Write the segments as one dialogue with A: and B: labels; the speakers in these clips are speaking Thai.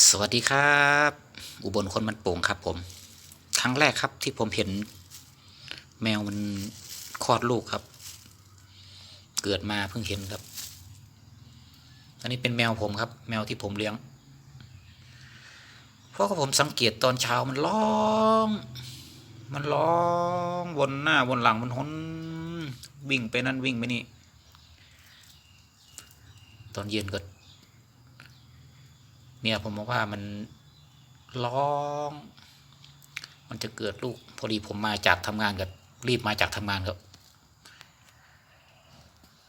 A: สวัสดีครับ อุบลคนมันโป่งครับ ผม ครั้งแรกครับที่ผมเห็น แมวมันคลอดลูกครับ เกิดมาเพิ่งเห็นครับ อันนี้เป็นแมวผมครับ แมวที่ผมเลี้ยง เพราะผมสังเกตตอนเช้ามันร้อง มันร้องวนหน้าวนหลังมันหนวิ่งไปนั่นวิ่งไปนี่ ตอนเย็นก็ เมียผมบอกว่ามันร้อง มันจะเกิดลูกพอดีผมมาจากทำงานกับรีบมาจากทำงานครับ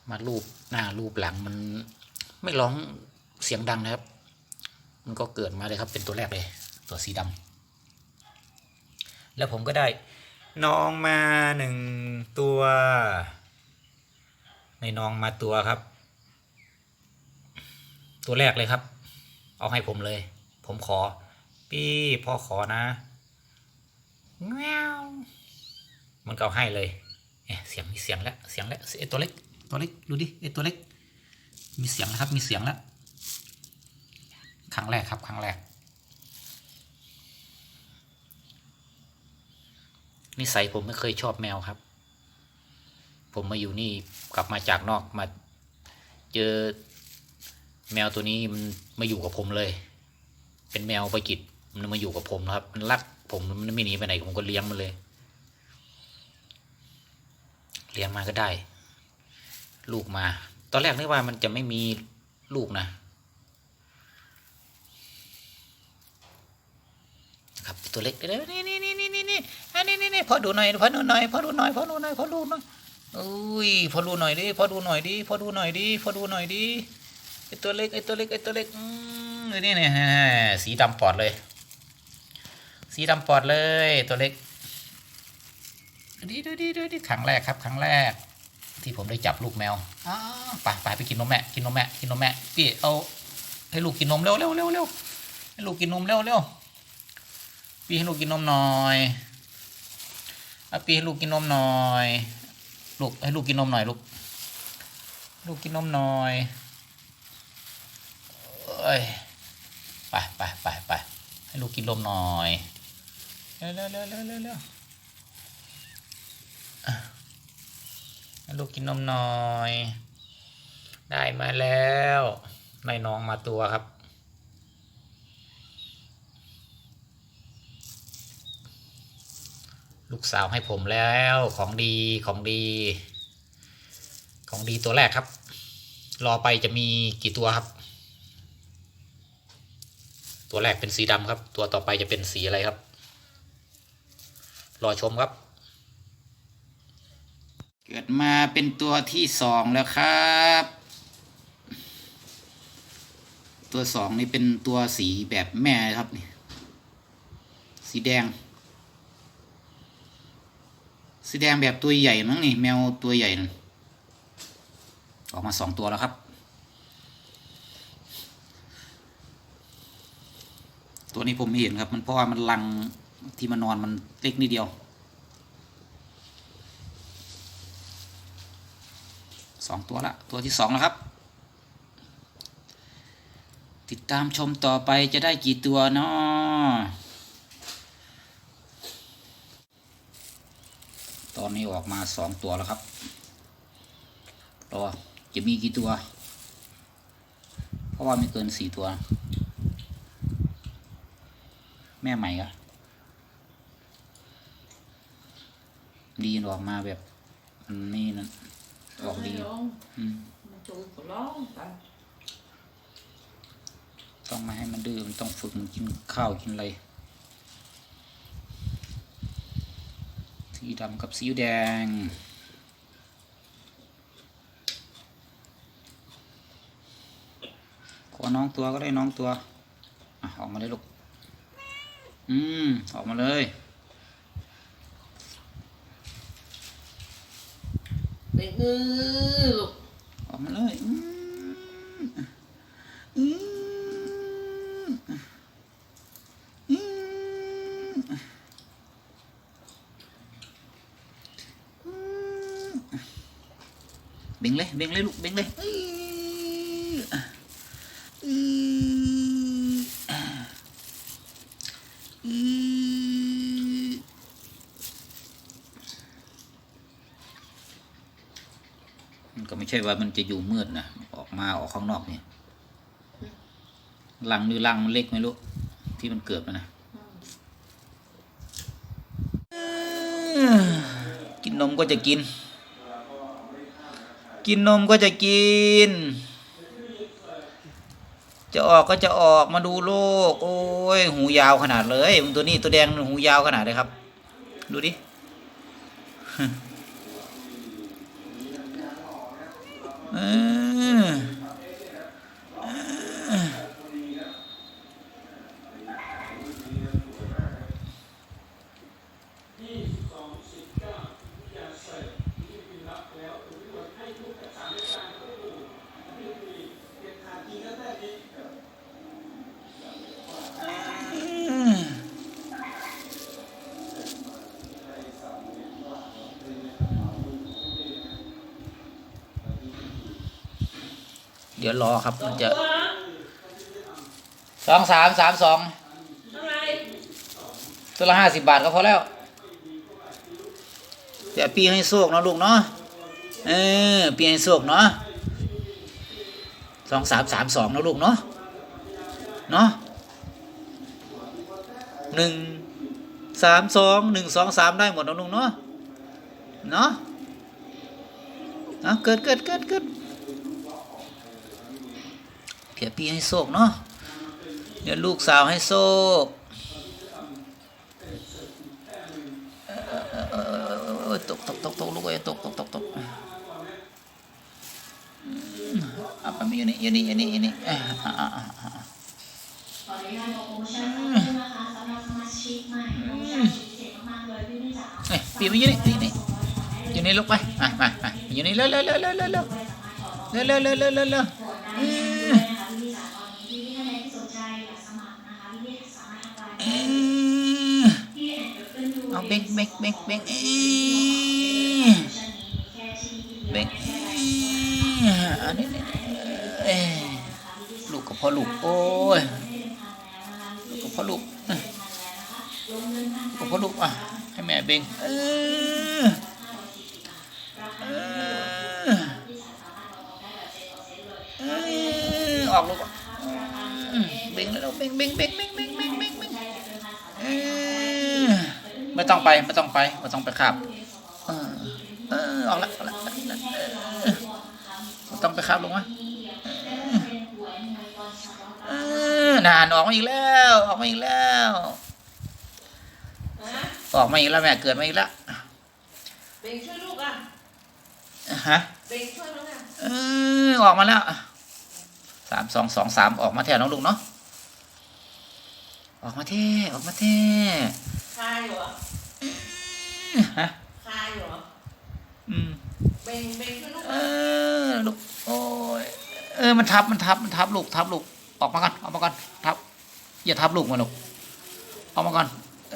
A: มารูปหน้ารูปหลังมันไม่ร้องเสียงดังนะครับ มันก็เกิดมาเลยครับ เป็นตัวแรกเลย ตัวสีดำแล้วผมก็ได้น้องมาหนึ่งตัว ในน้องมาตัวครับ ตัวแรกเลยครับ เอาให้ผมเลย ผมขอ พี่พ่อขอนะแงวมันก็เอาให้เลยเอ๊ะเสียงมีเสียงแล้วเสียงแล้วไอตัวเล็กตัวเล็กดูดิไอตัวเล็ก มีเสียงแล้วครับมีเสียงแล้วครั้งแรกครับครั้งแรกนิสัยผมไม่เคยชอบแมวครับ ผมมาอยู่นี่กลับมาจากนอกมา เจอ แมวตัวนี้มันมาอยู่กับผมเลย เป็นแมวปกิจมันมาอยู่กับผมนะครับ มันรักผมมันไม่หนีไปไหนผมก็เลี้ยงมันเลย เลี้ยงมาก็ได้ ลูกมา ตอนแรกนึกว่ามันจะไม่มีลูกนะครับตัวเล็กเดี๋ยวนี่นี่นี่นี่นี่นี่อันนี้นี่นี่พอดูหน่อยพอดูหน่อยพอดูหน่อยพอดูหน่อยพอดูหน่อยอุ้ยพอดูหน่อยดิพอดูหน่อยดิพอดูหน่อยดิพอดูหน่อยดิ อตัวเล็กไอตัวเล็กไอตัวเล็กอืมนี่นี่สีดำปอดเลย สีดำปอดเลยตัวเล็กดีดูดีดูดีครั้งแรกครับครั้งแรก ที่ผมได้จับลูกแมวอ้าไปไปไปกินนมแม่กินนมแม่กินนมแม่พี่เอาให้ลูกกินนมเร็วเร็วเร็วเร็วให้ลูกกินนมเร็วเร็วปีให้ลูกกินนมหน่อยเอาปีให้ลูกกินนมหน่อย ลูกให้ลูกกินนมหน่อยลูก ลูกกินนมหน่อย อ้ยไปไปไปไปให้ลูกกินนมหน่อยเร็วเร็วเร็วเร็วเร็วให้ลูกกินนมหน่อย ได้มาแล้วได้น้องมาตัวครับลูกสาวให้ผมแล้วของดีของดี ของดีตัวแรกครับ รอไปจะมีกี่ตัวครับ ตัวแรกเป็นสีดำครับ ตัวต่อไปจะเป็นสีอะไรครับ รอชมครับ เกิดมาเป็นตัวที่สองแล้วครับ ตัวสองนี่เป็นตัวสีแบบแม่ครับนี่สีแดง สีแดงแบบตัวใหญ่มั้งนี่แมวตัวใหญ่นั่นออกมาสองตัวแล้วครับ ตัวนี้ผมไม่เห็นครับ มันเพราะว่ามันลังที่มันนอนมันเล็กนิดเดียวสองตัวละตัวที่สองแล้วครับ ติดตามชมต่อไปจะได้กี่ตัวเนาะตอนนี้ออกมาสองตัวแล้วครับรอจะมีกี่ตัว เพราะว่าไม่เกินสี่ตัว แม่ใหม่อะดีออกมาแบบมันนี่นั่นออกดี
B: ไม่ร้อง
A: อืม
B: มันจูก็ร้องไป
A: ต้องไมาให้มันดื้อมันต้องฝึกมันกินข้าวกินอะไรสีดำกับสีแดงขอน้องตัวก็ได้น้องตัว อะ ออกมาเลยลูก อืม ออกมาเลย
B: เด็กเออลูก
A: ออกมาเลยอืมอืมอืมเบ่งเลยเบ่งเลยลูกเบ่งเลย ช่ว่ามันจะอยู่มืดนะออกมาออกข้างนอกเนี่ยรังหรือรังมันเล็กไม่รู้ที่มันเกิดมานะกินนมก็จะกิน กินนมก็จะกิน จะออกก็จะออกมาดูโลก โอ้ยหูยาวขนาดเลย ตัวนี้ตัวแดงหูยาวขนาดเลยครับ ดูดิ 嗯。 ดี๋ยวรอครับมันจะสองสามสามสองตัวละห้าสิบบาทก็พอแล้วเดี๋ยวปีให้โชคเนาะลูกเนาะเออปีให้โชคเนาะสองสามสามสองเนาะลูกเนาะเนาะหนึ่งสามสองหนึ่งสองสามได้หมดเนาะลูกเนาะเนาะเอาเกิดเกิดเกิดเกิด เพียปีให้โชคเนาะเดี๋ยวลูกสาวให้โชคเออตกตกตกตกลูกเอ้ยตกตกตกตกอืมอะไปอยู่นี่อยู่นี่อยู่นี่อยู่นี่
C: ขออนุญาตโปรโมชั่นเพิ่มขึ้นะคะสำหรับสมาชิกใหม่โปรโมากเลยพี่พี่จ๋า
A: ปีมาอยู่นี่นี่นี่อยู่นี่ลูกไปมามามาอยู่นี่เร็วเร็วเร็วเร็วเร็วเร็วเร็วเร็วเร็วเร็ว
C: ก
A: เบกเบกเบกอั
C: นนี้ลู
A: กกับพ่อลูกโอ้ยลูกกับพ่อลูกลูกกับพ่อลูกอะให้แม่เบ่งเออออกลูกเบ่งแล้วเบ่งเบ่งเบ่งเบ่ง ไม่ต้องไปไม่ต้องไปไม่ต้องไปขับ เออเออออกละออกละไม่ต้องไปขับลงมาเออนานออกมาอีกแล้ว ออกมาอีกแล้ว ออกมาอีกแล้วแม่เกิดมาอีกแล้ว
B: เบงช่วยลูกอะ
A: ฮะ
B: เบงช่วยมั้งอะ
A: เออออกมาแล้วสามสองสองสามออกมาแทนน้องลุงเนาะออกมาเท่ออกมาเท่า
B: ยอยู่เหรอ
A: ฮะ
B: คายอยู่เหรอ
A: อืม
B: เบงเบงช่วยลูก
A: เอ
B: อะ
A: อลูกโอ้ยเออมันทับมันทับมันทับลูกทับลูกออกมาก่อนออกมาก่อนทับ อย่าทับลูกมาลูกออกมาก่อนเอ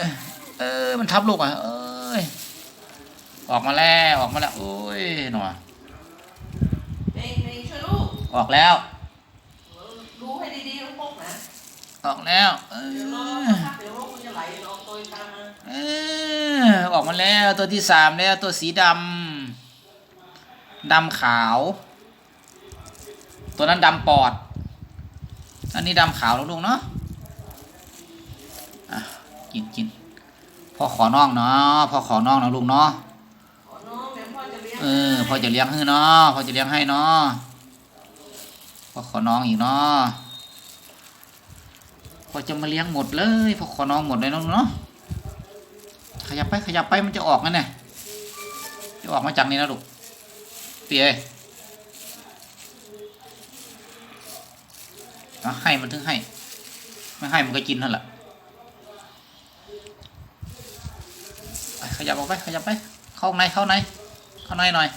A: อเออมันทับลูกอะเอ้ยออกมาแล้วออกมาแล้วโอ้ยหนอ
B: เบงเบงช่วยลูก
A: ออกแล้ว
B: เออดูให้ดีๆลูกพกนะ
A: ออกแล้วเอ
B: เดี๋ยวรอ
A: อ
B: สักพักเดี๋ยวลูกมันจะไหลออกตัวตามมา
A: เออออกมาแล้วตัวที่สามแล้วตัวสีดำดำขาว ตัวนั้นดำปอด อันนี้ดำขาวแล้วลุงเนาะอะกินกินพ่อขอน้องเนาะพ่อขอน้องนะลุงเนาะ
B: ขอน้องเดี๋ยวพ่อจะเลี้ยง
A: เออพ่อจะเลี้ยงให้เนาะพ่อจะเลี้ยงให้เนาะพ่อขอน้องอีกเนาะ พอจะมาเลี้ยงหมดเลยพอขอน้องหมดเลยนาะลุงเนาะขยับไปขยับไปมันจะออกนั่นไงจะออกมาจากนี่นะลูกเปียเอาให้มันถึงให้ ไม่ให้มันก็กินนั่นแหละขยับออกไปขยับไป เข้าในเข้าในเข้าในหน่อย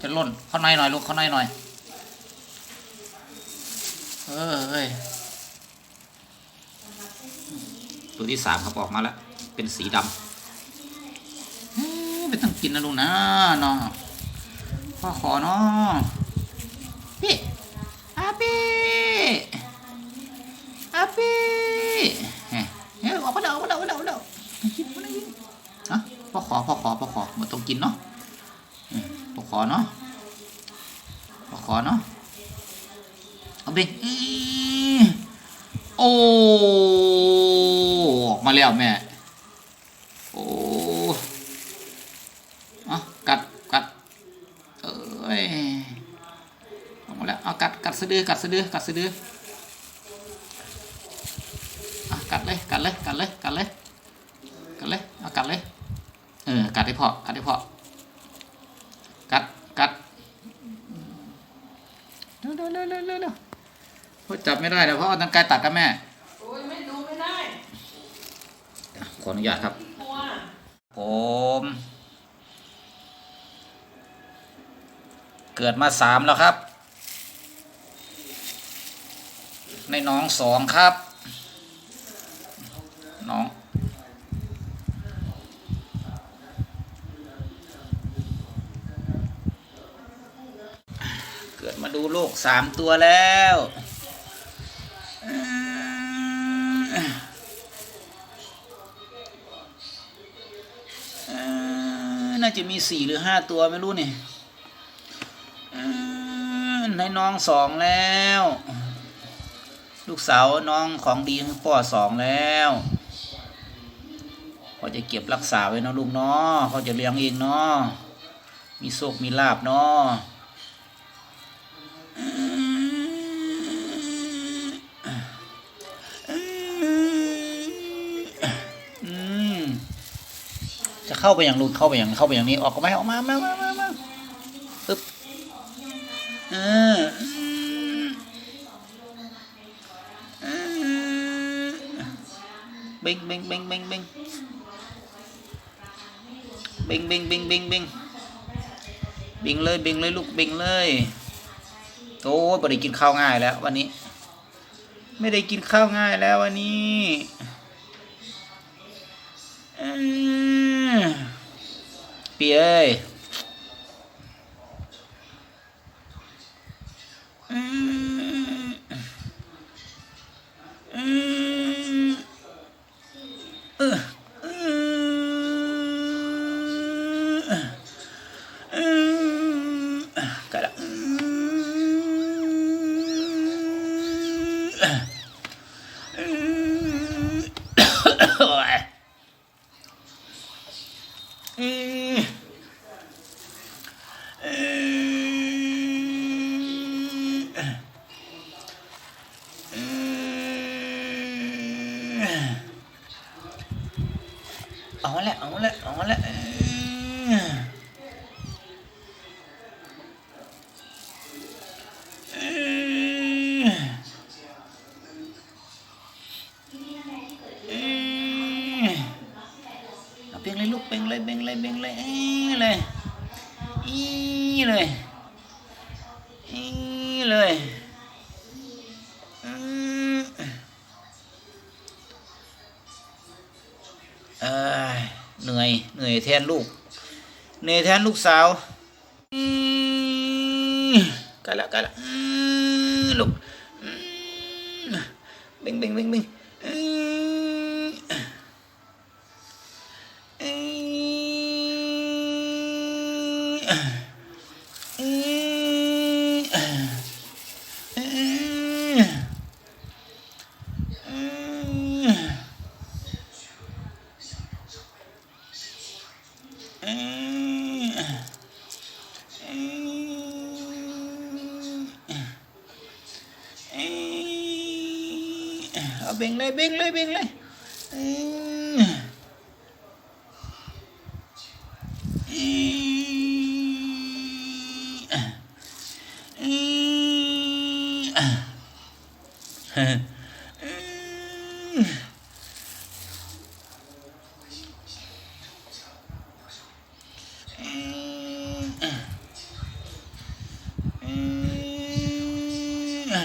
A: จะล่นเข้าในหน่อยลูกเข้าในหน่อย เออเอ้ย ตัวที่สามครับออกมาแล้ว เป็นสีดำไม่ต้องกินนะลูกนะเนาะพ่อขอนาะพี่อาพี่อาพี่เฮ้ยออกมาเด้อออกมาเด้อออกมาเด้อออกมาเด้อไม่กินม่ได้กินะพ่อขอพ่อขอพ่อขอมาต้องกินเนาะอืมขอเนาะมาขอเนาะเอาเบ่งอีโอ้ มาแล้วแม่ โอ้เอากัดกัดเอ้ยออกมาแล้วเอากัดกัดสะดือกัดสะดือกัดสะดือกัดเลยกัดเลยกัดเลยกัดเลยกัดเลยเอากัดเลยเออกัดให้พอกัดให้พอกัดกัดเร็วเร็วเร็วเร็วเร็วจับไม่ได้เดี๋ยวเพราะเอาตังไกรตัดกันแม่
B: โอ้ยไม่ดูไม่ได้
A: ขออนุญาตครับ ผม เกิดมาสามแล้วครับ ในน้องสองครับ น้องเกิดมาดูโลกสามตัวแล้ว น่าจะมีสี่หรือห้าตัวไม่รู้นี่เอ่อในน้องสองแล้ว ลูกสาวน้องของดีของพ่อสองแล้วเขาจะเก็บรักษาไว้นะลูกเนาะเขาจะเลี้ยงเองเนาะมีโชคมีลาบเนาะ เข้าไปอย่างรูนเข้าไปอย่างเข้าไปอย่างนี้ออกก็ไม่ออกมามามามามาปึ๊บเออเออบ่งเบ่งเบ่งเบ่งเบ่งเบ่งเบ่งเบ่งเบ่งเบ่งเบ่งเลยเบ่งเลยลูกเบ่งเลยโอ้ยไม่ได้กินข้าวง่ายแล้ววันนี้ ไม่ได้กินข้าวง่ายแล้ววันนี้ PA. อีเลยอืมเอ้ยเหนื่อยเหนื่อยแทนลูกเหนื่อยแทนลูกสาวอืมกันละกันละอืมลูกอืมเบ่งเบ่งเบ่งเบ่งอืม เอ้ยเอ้ยเอ้ยเอ้ย เอ้ยเอ้ยเอาเบ่งเลยเบ่งเลยเบ่งเลยเอ้ย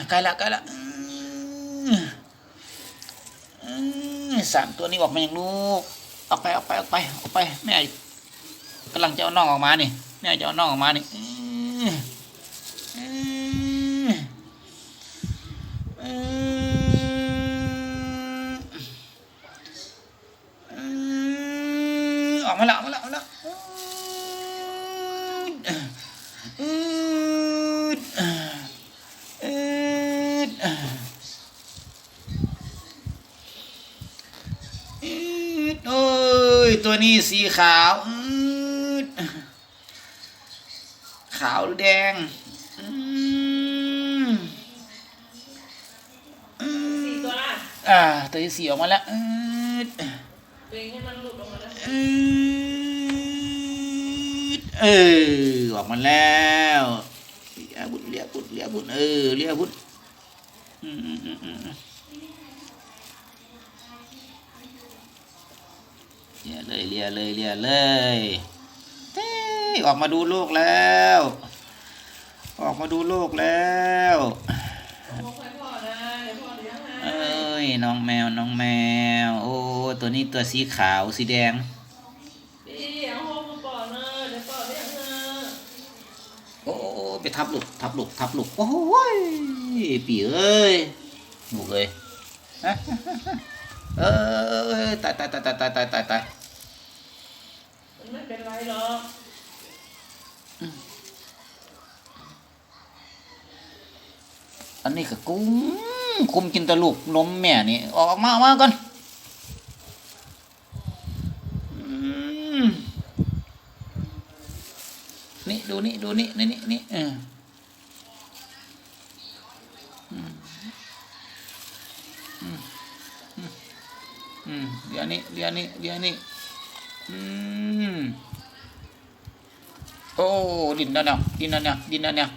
A: ใกล้ละใกล้ละ สามตัวนี้ออกมาอย่างลูกออกไปออกไปออกไปออกไปแม่กำลังจะเอาน่องออกมานี่แม่จะเอาน่องออกมานี่อืมอืมอืมอืมออกมาแล้วออกมาแล้วออกมาแล้วอืม อืดโอ้ย ตัวนี้ สีขาวขาวหรือแดง
B: สี่ตัวละ
A: อ่า ตัวที่สี่ออกมาแล้ว
B: ตัวเองให้มันหลุดออกมาแล้ว
A: เออออกมาแล้วเลียบุญเลียบุญเลียบุญเออเลียบุญอืมอืมอืมอืม เลียเลยเลียเลยเลียเลยเต้ออกมาดูโลกแล้ว ออกมาดูโลกแล้ว
B: เอ้ย
A: น้องแมวน้องแมว โอ้ตัวนี้ตัวสีขาวสีแดงโอ้ไปทับหลุกทับหลุกทับหลุกโอ้ยปีเอ้ยหนุกเลย เออตายตายตายตายตายตายตายตาย
B: มันไม่เป็นไรหรอก
A: อันนี้ก็กุ้งคุมกินตะลูกนมแม่นี่ ออกมาออกมาก่อนนี่ ดูนี่ ดูนี่ นี่นี่นี่ อืมเดี๋ยวนี้เดี๋ยวนี้เดี๋ยวนี้อืมโอ้ดินนั่นเนี่ยดินนั่นเนี่ยดินนั่นเนี่ย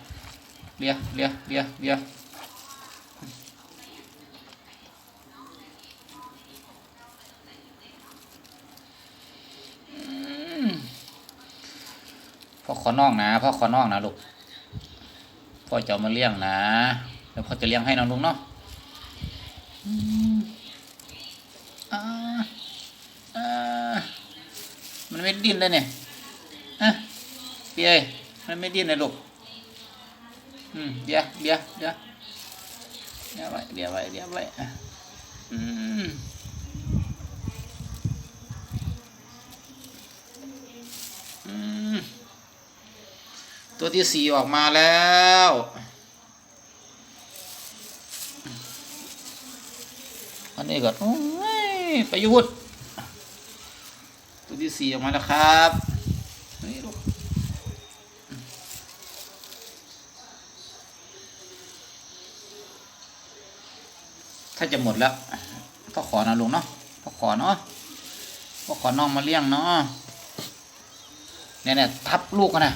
A: เลียเลียเลียเลียพ่อขอน้องนะพ่อขอน้องนะลูกพ่อจะมาเลี้ยงนะ แล้วพ่อจะเลี้ยงให้น้องลุงเนาะอืมอ่าอ่ามัน ไม่ดิ้นเลยเนี่ยอะเอ้ยมันไม่ดิ้นเลยลูกอืมเดี๋ยเดี๋ยเดี๋ยเดี๋ยไว้เดี๋ยไว้เดี๋ยไว้อะอืมอืมตัวที่สี่ออกมาแล้วอันนี้ก็โอ้ยปยุทธ ตัวที่สี่ออกมาแล้วครับนี่ลูกถ้าจะหมดแล้วพ่อขอนะลุงเนาะพ่อขอเนาะพ่อขอน้องมาเลี้ยงเนาะเนี่ยเนี่ยทับลูกกันนะ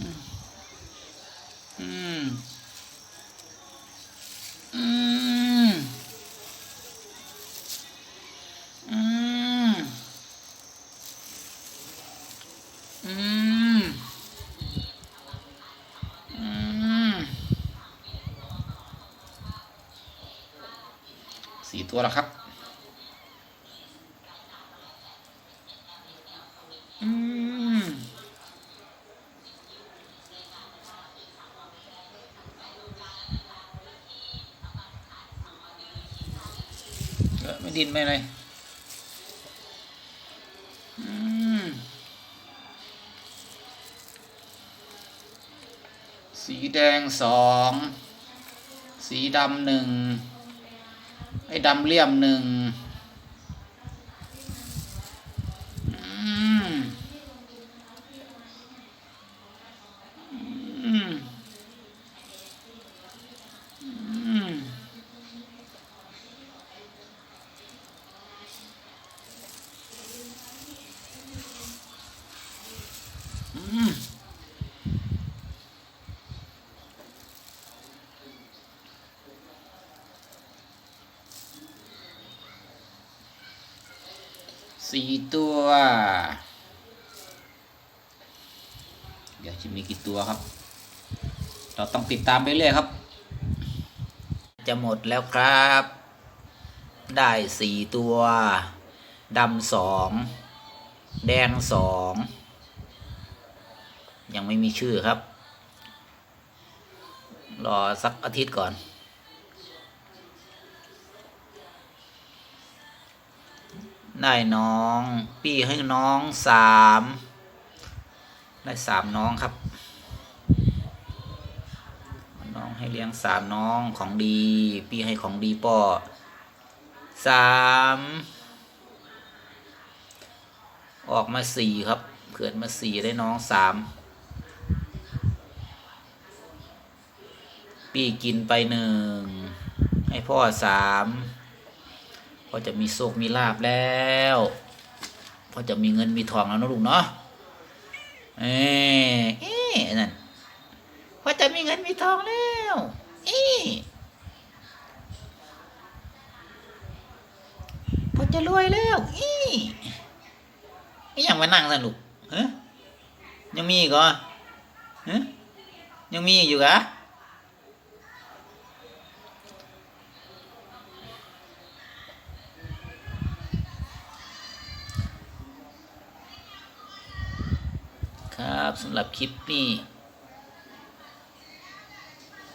A: อืม อืม อืม อืม อืม สี่ตัวแล้วครับ อืม เออ ไม่ดินไม่อะไรสีแดงสอง สีดำหนึ่งไอ้ดำเลี่ยมหนึ่ง สี่ตัว เดี๋ยวจะมีกี่ตัวครับ เราต้องติดตามไปเรื่อยครับ จะหมดแล้วครับ ได้สี่ตัวดำสองแดงสองยังไม่มีชื่อครับ รอสักอาทิตย์ก่อน ได้น้อง ปี้ให้น้องสามได้สามน้องครับ น้องให้เลี้ยงสามน้องของดี ปีให้ของดีปอสามออกมาสี่ครับเกิดมาสี่ได้น้องสามปีกินไปหนึ่งให้พ่อสาม อจะมีโชคมีลาบแล้วพ่อจะมีเงินมีทองแล้วนะลูกเนาะเอ๊ะเอ๊นั่นพ่อจะมีเงินมีทองแล้วเอ๊พ่อจะรวยแล้วเอ๊ะนี่ยังมานั่งนั่นลูกเฮะยังมีอีกเหรอฮะยังมีอีกอยู่กะ ครับสำ หรับคลิปนี้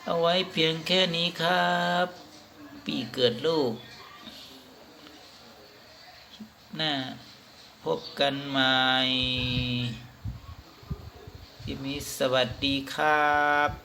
A: เอาไว้เพียงแค่นี้ครับ ปีเกิดลูก หน้า พบกันใหม่คลิปนี้สวัสดีครับ